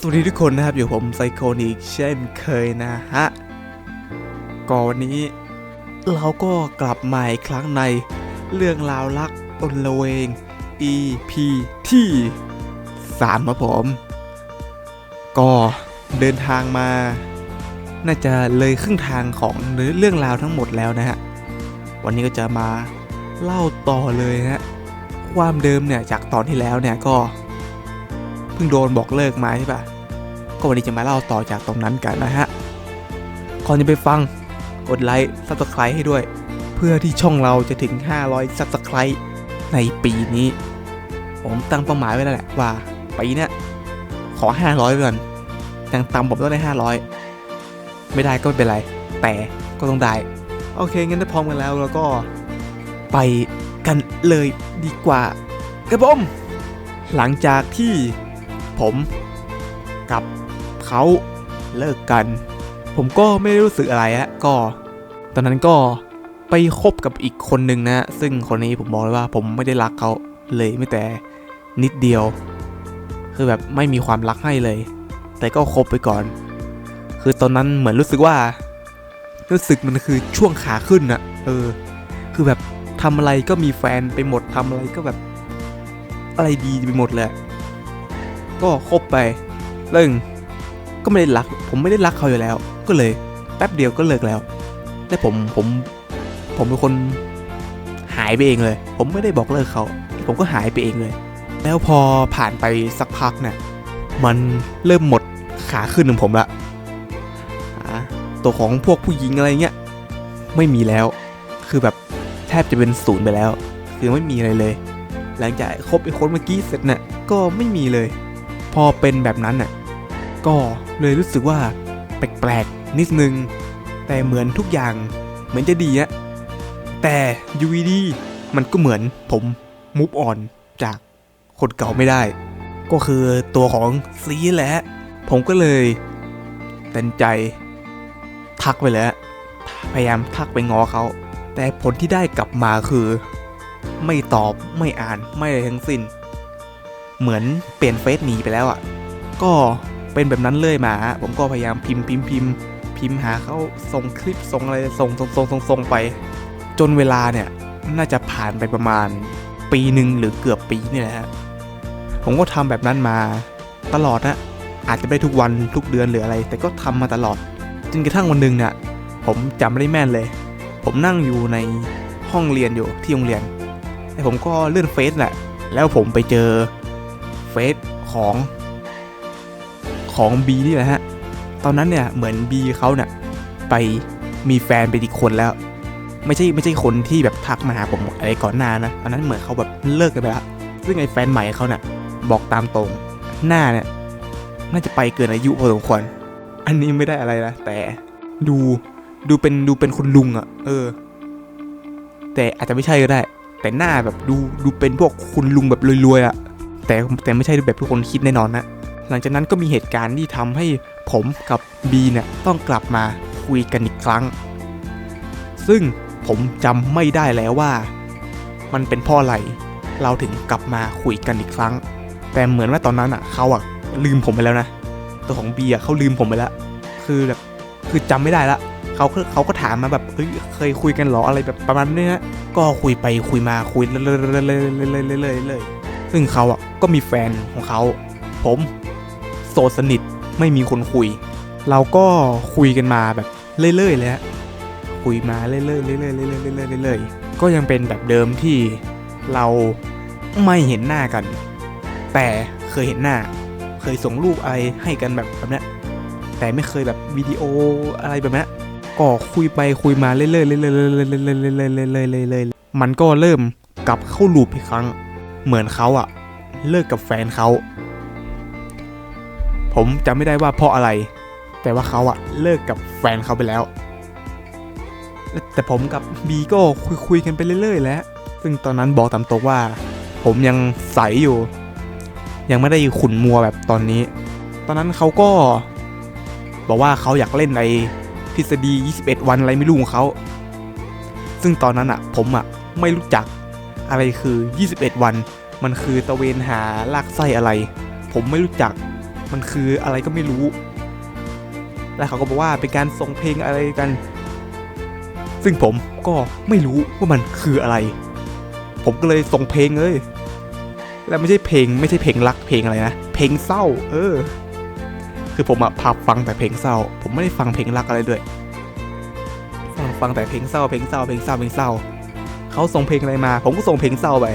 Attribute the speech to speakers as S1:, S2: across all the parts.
S1: สวัสดีทุกคนนะครับ อยู่ผมไซโคนิกเช่นเคยนะฮะก่อนวันนี้ เราก็กลับมาอีกครั้งในเรื่องราวรักอนละเวง EP ที่3ครับผม ก็เดินทางมา น่าจะเลยครึ่งทางของเรื่องราวทั้งหมดแล้วนะฮะ วันนี้ก็จะมาเล่าต่อเลยนะฮะ ความเดิมเนี่ยจากตอนที่แล้วเนี่ยก็ เพิ่งโดนบอกเลิกมาใช่ปะก็วันนี้จะมาเล่าต่อจากตรงนั้นกันนะฮะก่อนจะไปฟังกดไลค์ซับสไครต์ให้ด้วย เพื่อที่ช่องเราจะถึง 500ซับสไครต์ในปีนี้ ผมตั้งเป้าหมายไว้แล้วแหละว่าปีนี้ขอ 500ก่อนอย่างต่ำผมต้องได้ 500 ไม่ได้ก็ไม่เป็นไร แต่ก็ต้องได้ โอเค งั้นถ้าพร้อมกันแล้วเราก็ไปกันเลยดีกว่าครับผมหลังจากที่ ผมกับเขาเลิกกัน ผมก็ไม่ได้รู้สึกอะไรฮะก็ ตอนนั้นก็ไปคบกับอีกคนหนึ่งนะ ซึ่งคนนี้ผมบอกเลยว่าผมไม่ได้รักเขาเลยไม่แต่นิดเดียว คือแบบไม่มีความรักให้เลย แต่ก็คบไปก่อน คือตอนนั้นเหมือนรู้สึกว่า รู้สึกมันคือช่วงขาขึ้นอะเออ คือแบบทำอะไรก็มีแฟนไปหมดทำอะไรก็แบบ อะไรดีไปหมดเลย ก็คบไปเรื่องก็ไม่ได้รัก ผมไม่ได้รักเขาอยู่แล้ว ก็เลยแป๊บเดียวก็เลิกแล้ว แต่ผมผมผมเป็นคนหายไปเองเลย ผมไม่ได้บอกเลิกเขา ผมก็หายไปเองเลย แล้วพอผ่านไปสักพักเนี่ยมันเริ่มหมดขาขึ้นของผมละตัวของพวกผู้หญิงอะไรเงี้ยไม่มีแล้ว คือแบบแทบจะเป็นศูนย์ไปแล้ว คือไม่มีอะไรเลย หลังจากคบไอ้คนเมื่อกี้เสร็จเนี่ยก็ไม่มีเลย พอเป็นแบบนั้นน่ะก็เลยรู้สึกว่าแปลกๆนิดนึง แต่เหมือนทุกอย่างเหมือนจะดีอะแต่ยูวีดีมันก็เหมือนผมมุฟออนจากคนเก่าไม่ได้ ก็คือตัวของซีแหละผมก็เลยตันใจทักไปเลยพยายามทักไปง้อเขา แต่ผลที่ได้กลับมาคือ ไม่ตอบไม่อ่านไม่อะไรทั้งสิ้น เหมือนเปลี่ยนเฟซหนีไปแล้วอะ่ะ ก็เป็นแบบนั้นเลยมาฮะผมก็พยายามพิมพ์พิมพ์พิมพ์พิมพ์หาเขาส่งคลิปส่งอะไรส่งส่งส่งส่งส่งไป จนเวลาเนี่ยน่าจะผ่านไปประมาณปีหนึ่งหรือเกือบปีนี่แหละฮะผมก็ทำแบบนั้นมาตลอดนะอาจจะไม่ทุกวันทุกเดือนหรืออะไร แต่ก็ทำมาตลอดจนกระทั่งวันหนึ่งเนี่ยผมจำไม่ได้แม่นเลย ผมนั่งอยู่ในห้องเรียนอยู่ที่โรงเรียนแต่ผมก็เลื่อนเฟซแหละแล้วผมไปเจอ ซของของบีนี่แหละฮะ ตอนนั้นเนี่ยเหมือนบีเขาเนี่ยไปมีแฟนไปอีกคนแล้ว ไม่ใช่ไม่ใช่คนที่แบบทักมาหาผมอะไรก่อนหน้านะ ตอนนั้นเหมือนเขาแบบเลิกกันไปแล้ว ซึ่งไอ้แฟนใหม่เขาเนี่ยบอกตามตรงหน้าเนี่ยน่าจะไปเกินอายุพอสมควร อันนี้ไม่ได้อะไรนะแต่ดูดูเป็นดูเป็นคุณลุงอะ่ะ เออ แต่อาจจะไม่ใช่ก็ได้ แต่หน้าแบบดูดูเป็นพวกคุณลุงแบบรวยๆอะ่ะ แต่แต่ไม่ใช่แบบที่คนคิดแน่นอนนะหลังจากนั้นก็มีเหตุการณ์ที่ทำให้ผมกับบีเนี่ยต้องกลับมาคุยกันอีกครั้ง ซึ่งผมจำไม่ได้แล้วว่า มันเป็นเพ่ออะไรเราถึงกลับมาคุยกันอีกครั้ง แต่เหมือนว่าตอนนั้นอะเขาอะลืมผมไปแล้วนะตัวของบีอะเขาลืมผมไปแล้วคือแบบคือจำไม่ได้ละเขาเขาก็ถามมาแบบเฮ้ยเคยคุยกันหรออะไรแบบประมาณนี้นะก็คุยไปคุยมาคุยเรื่อยๆเรื่อยๆเรื่อยๆเรื่อยๆ ซึ่งเขาอะก็มีแฟนของเขา ผมโสดสนิทไม่มีคนคุย เราก็คุยกันมาแบบเรื่อยๆเลยฮะคุยมาเรื่อยๆเรื่อยๆเรื่อยๆเรื่อยๆเรื่อยๆก็ยังเป็นแบบเดิมที่เราไม่เห็นหน้ากัน แต่เคยเห็นหน้า เคยส่งรูปอะไรให้กันแบบแบบนี้แต่ไม่เคยแบบวิดีโออะไรแบบนี้ก็คุยไปคุยมาเรื่อยๆเรื่อยๆเรื่อยๆเรื่อยๆเรื่อยๆเรื่อยๆมันก็เริ่มกลับเข้าลูปอีกครั้ง เหมือนเขาอะเลิกกับแฟนเขา ผมจำไม่ได้ว่าเพราะอะไร แต่ว่าเขาอะเลิกกับแฟนเขาไปแล้ว แต่ผมกับบีก็คุยคุยกันไปเรื่อยๆ แล้ว ซึ่งตอนนั้นบอกตามตรงว่า ผมยังใสอยู่ ยังไม่ได้ขุนมัวแบบตอนนี้ ตอนนั้นเขาก็ บอกว่าเขาอยากเล่นในทฤษฎี 21 วันอะไรไม่รู้ของเขา ซึ่งตอนนั้นอะผมอะไม่รู้จัก อะไรคือ 21 วัน มันคือตะเวนหาลากไส้อะไร ผมไม่รู้จัก มันคืออะไรก็ไม่รู้ แล้วเขาก็บอกว่าเป็นการส่งเพลงอะไรกัน ซึ่งผมก็ไม่รู้ว่ามันคืออะไร ผมก็เลยส่งเพลงเลย แล้วไม่ใช่เพลงไม่ใช่เพลงรักเพลงอะไรนะ เพลงเศร้า เออ คือผมอะพับฟังแต่เพลงเศร้า ผมไม่ได้ฟังเพลงรักอะไรด้วย ฟังฟังแต่เพลงเศร้าเพลงเศร้าเพลงเศร้าเพลงเศร้า เขาส่งเพลงอะไรมา ผมก็ส่งเพลงเศร้าไป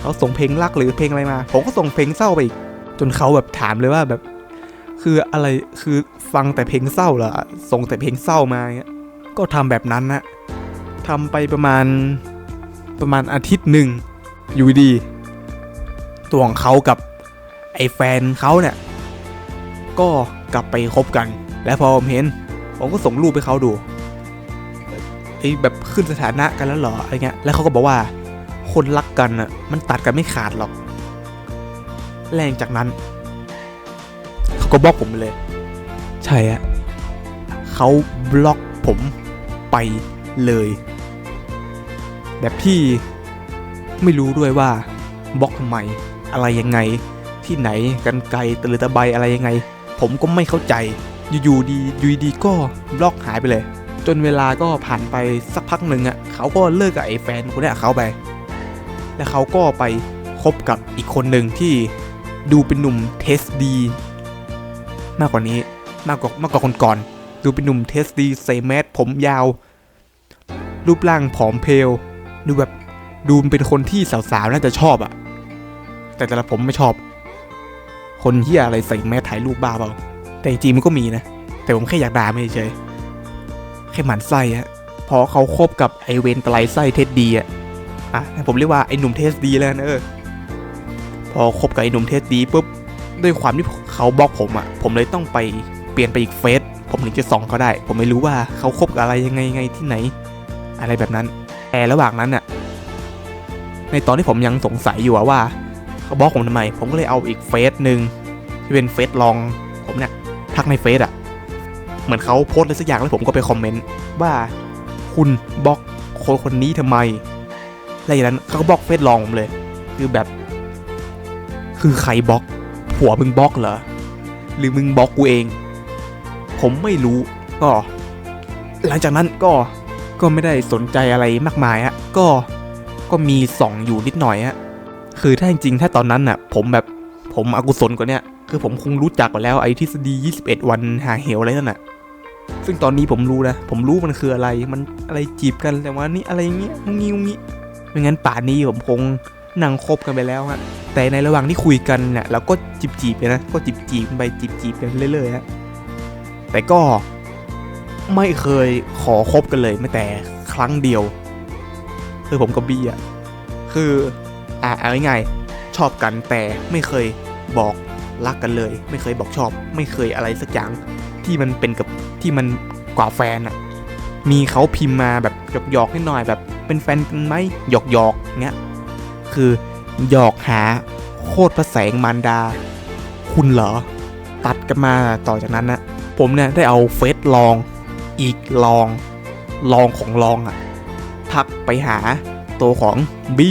S1: เขาส่งเพลงรักหรือเพลงอะไรมา ผมก็ส่งเพลงเศร้าไปอีกจนเขาแบบถามเลยว่าแบบ คืออะไรคือฟังแต่เพลงเศร้าเหรอส่งแต่เพลงเศร้ามาเงี้ยก็ทำแบบนั้นนะทำไปประมาณประมาณอาทิตย์หนึ่งอยู่ดี ตัวของเขากับไอ้แฟนเขาเนี่ย ก็กลับไปคบกัน และพอผมเห็น ผมก็ส่งรูปให้เขาดู ไอ้แบบขึ้นสถานะกันแล้วเหรออะไรเงี้ยแล้วเขาก็บอกว่า คนรักกันอะมันตัดกันไม่ขาดหรอก แรงจากนั้นเขาก็บล็อกผมไปเลย ใช่อะเขาบล็อกผมไปเลย แบบที่ไม่รู้ด้วยว่าบล็อกทำไมอะไรยังไง ที่ไหนกันไกลตะลือตะใบอะไรยังไง ผมก็ไม่เข้าใจอยู่ๆดีอยู่ดีๆก็บล็อกหายไปเลย จนเวลาก็ผ่านไปสักพักหนึ่งอะเขาก็เลิกกับไอ้แฟนคนนี้เขาไป แล้วเขาก็ไปคบกับอีกคนหนึ่งที่ดูเป็นหนุ่มเทสดี มากกว่านี้มากกว่ามากกว่าคนก่อน ดูเป็นหนุ่มเทสดีใส่แมสผมยาว รูปร่างผอมเพลดูแบบดูเป็นคนที่สาวๆน่าจะชอบอะแต่แต่ละผมไม่ชอบ คนที่อะไรใส่แมสถ่ายรูปบ้าเปล่าแต่จริงมันก็มีนะ แต่ผมแค่อยากด่าไม่เฉย ค่หมันไส้อะพอเขาคบกับไอเวนไตไลไส้เท็ดดีอะอะผมเรียกว่าไอหนุ่มเทสดีแล้วกันเออพอคบกับไอหนุ่มเทสดีปุ๊บด้วยความที่เขาบล็อกผมอะ่ะ ผมเลยต้องไปเปลี่ยนไปอีกเฟซผมถึงจะส่องเขาได้ ผมไม่รู้ว่าเขาคบกับอะไรยังไงไงที่ไหน อะไรแบบนั้นแต่ระหว่างนั้นน่ะในตอนที่ผมยังสงสัยอยู่อะว่าเขาบล็อกผมทำไม ผมก็เลยเอาอีกเฟซหนึ่งที่เป็นเฟซลองผมเนี่ยทักในเฟซอะ เหมือนเขาโพสต์อะไรสักอย่างแล้วผมก็ไปคอมเมนต์ว่าคุณบล็อกคนคนนี้ทำไมแล้วอย่างนั้นเขาก็บล็อกเฟซลองผมเลย คือแบบ คือใครบล็อก ผัวมึงบล็อกเหรอหรือมึงบล็อกกูเอง ผมไม่รู้ก็ หลังจากนั้นก็ก็ไม่ได้สนใจอะไรมากมายฮะก็ก็มีส่องอยู่นิดหน่อยฮะคือถ้าจริงๆถ้าตอนนั้นน่ะ ผมแบบผมอกุศลกว่าเนี้ยคือผมคงรู้จักกว่าแล้วไอ้ทฤษฎี 21 วันหาเหวอะไรนั่นน่ะ ซึ่งตอนนี้ผมรู้นะ ผมรู้มันคืออะไร มันอะไรจีบกันแต่ว่านี่อะไรเงี้ยงุ้งงี้งุ้งงี้ไม่งั้นป่านนี้ผมคงนั่งคบกันไปแล้วฮะ แต่ในระหว่างที่คุยกันเนี่ยเราก็จีบจีบกันนะ ก็จีบจีบไปจีบจีบกันเรื่อยๆฮะ แต่ก็ไม่เคยขอคบกันเลยแม้แต่ครั้งเดียว คือผมกับบี้อะ คืออ่าเอาง่ายๆชอบกันแต่ไม่เคยบอกรักกันเลย ไม่เคยบอกชอบ ไม่เคยอะไรสักอย่างที่มันเป็นกับ ที่มันกว่าแฟนอะมีเขาพิมพ์มาแบบหยอกๆนิดหน่อยแบบเป็นแฟนกันไหมหยอกๆเงี้ยคือหยอกหาโคตรพระแสงมารดา คุณเหรอ ตัดกันมาต่อจากนั้นนะผมเนี่ยได้เอาเฟซลอง อีกลอง ลองของลองอะทักไปหาตัวของบี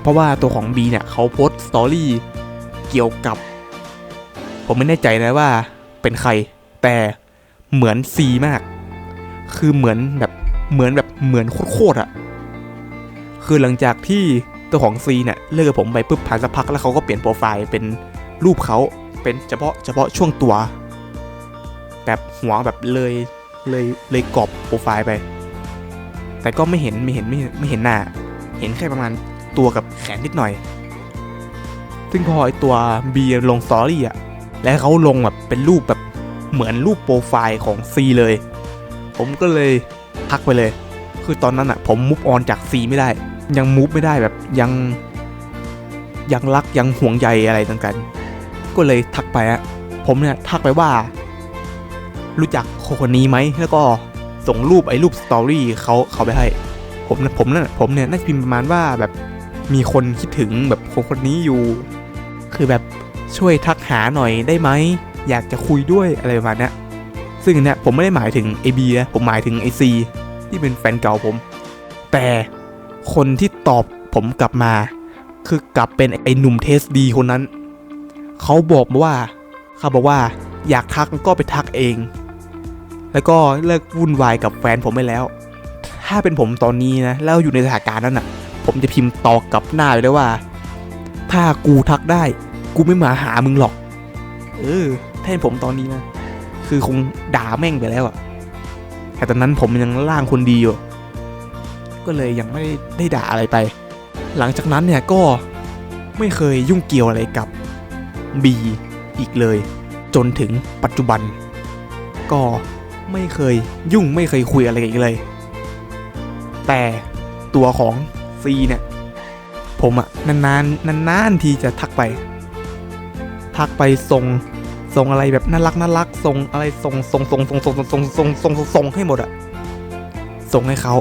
S1: เพราะว่าตัวของบีเนี่ยเขาโพสต์สตอรี่เกี่ยวกับ ผมไม่แน่ใจนะว่าเป็นใคร แต่ เหมือนซีมาก คือเหมือนแบบเหมือนแบบเหมือนโคตรๆอะคือหลังจากที่ตัวของซีเนี่ยเลิกกับผมไปปุ๊บผ่านสักพักแล้วเขาก็เปลี่ยนโปรไฟล์เป็นรูปเขาเป็นเฉพาะเฉพาะช่วงตัว แบบหัวแบบเลยเลยเลยกรอบโปรไฟล์ไป แต่ก็ไม่เห็นไม่เห็นไม่เห็นไม่เห็นหน้า เห็นแค่ประมาณตัวกับแขนนิดหน่อย ซึ่งพอไอตัวบีลงสตอรี่อะแล้วเขาลงแบบเป็นรูปแบบ เหมือนรูปโปรไฟล์ของซีเลย ผมก็เลยทักไปเลย คือตอนนั้นอะผมมุฟออนจากซีไม่ได้ ยังมูฟไม่ได้แบบยัง ยังรักยังห่วงใยอะไรต่างกันก็เลยทักไปอะผมเนี่ยทักไปว่า รู้จักคนนี้ไหมแล้วก็ส่งรูปไอ้รูปสตอรี่เขาเขาไปให้ผมนะผมน่ะผมเนี่ยน่าจะพิมพ์ประมาณว่าแบบมีคนคิดถึงแบบคนคนนี้อยู่ คือแบบช่วยทักหาหน่อยได้ไหม อยากจะคุยด้วยอะไรประมาณนี้ซึ่งเนี่ยผมไม่ได้หมายถึงไอบีนะผมหมายถึงไอซีที่เป็นแฟนเก่าผม แต่คนที่ตอบผมกลับมา คือกลับเป็นไอหนุ่มเทสดีคนนั้น เขาบอกมาว่าเขาบอกว่าอยากทักก็ไปทักเอง แล้วก็เลิกวุ่นวายกับแฟนผมไปแล้ว ถ้าเป็นผมตอนนี้นะแล้วอยู่ในสถานการณ์นั้นอะ ผมจะพิมพ์ตอบกลับหน้าไปเลยว่า ถ้ากูทักได้ กูไม่มาหามึงหรอก เออ ถ้าเป็นผมตอนนี้นะ คือคงด่าแม่งไปแล้วอะแต่ตอนนั้นผมยังร่างคนดีอยู่ ก็เลยยังไม่ได้ด่าอะไรไป หลังจากนั้นเนี่ยก็ไม่เคยยุ่งเกี่ยวอะไรกับบีอีกเลย จนถึงปัจจุบัน ก็ไม่เคยยุ่งไม่เคยคุยอะไรกันอีกเลย แต่ตัวของซีเนี่ย ผมอะนานๆนานๆทีจะทักไป ทักไปส่ง ส่งอะไรแบบน่ารักน่ารักส่งอะไรส่งส่งส่งส่งส่งส่งส่งส่งส่งให้หมดอะส่งให้เขา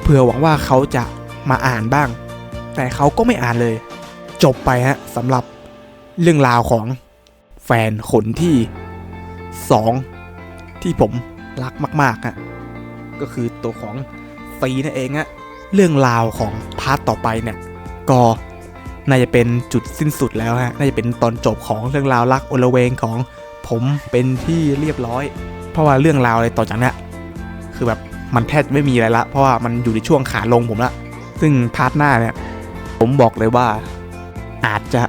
S1: เผื่อหวังว่าเขาจะมาอ่านบ้าง แต่เขาก็ไม่อ่านเลย จบไปฮะสำหรับเรื่องราวของแฟนคนที่สองที่ผมรักมากๆฮะก็คือตัวของซีนั่นเองฮะเรื่องราวของพาร์ทต่อไปเนี่ยก็ น่าจะเป็นจุดสิ้นสุดแล้วฮะ น่าจะเป็นตอนจบของเรื่องราวรักโอละเวงของผมเป็นที่เรียบร้อย เพราะว่าเรื่องราวอะไรต่อจากนี้คือแบบมันแทบไม่มีอะไรละ เพราะว่ามันอยู่ในช่วงขาลงผมละ ซึ่งพาร์ทหน้าเนี่ย ผมบอกเลยว่าอาจจะ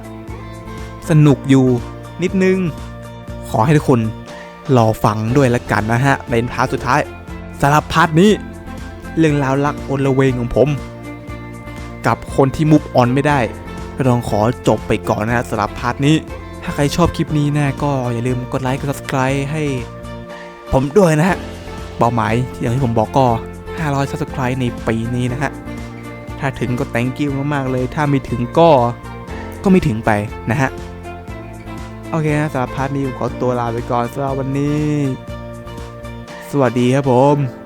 S1: สนุกอยู่นิดนึง ขอให้ทุกคนรอฟังด้วยละกันนะฮะ ในพาร์ทสุดท้ายสำหรับพาร์ทนี้ เรื่องราวรักโอละเวงของผม กับคนที่มุฟออนไม่ได้ ก็ต้องขอจบไปก่อนนะฮะสำหรับพาร์ทนี้ ถ้าใครชอบคลิปนี้นะก็อย่าลืมกดไลค์กด subscribe ให้ ผมด้วยนะฮะเป้าหมายที่อย่างที่ผมบอกก็ 500 subscribe ในปีนี้นะฮะ ถ้าถึงก็ thank you มากๆเลย ถ้าไม่ถึงก็ก็ไม่ถึงไปนะฮะ โอเคนะสำหรับพาร์ทนี้ผมขอตัวลาไปก่อนสำหรับวันนี้ สวัสดีครับผม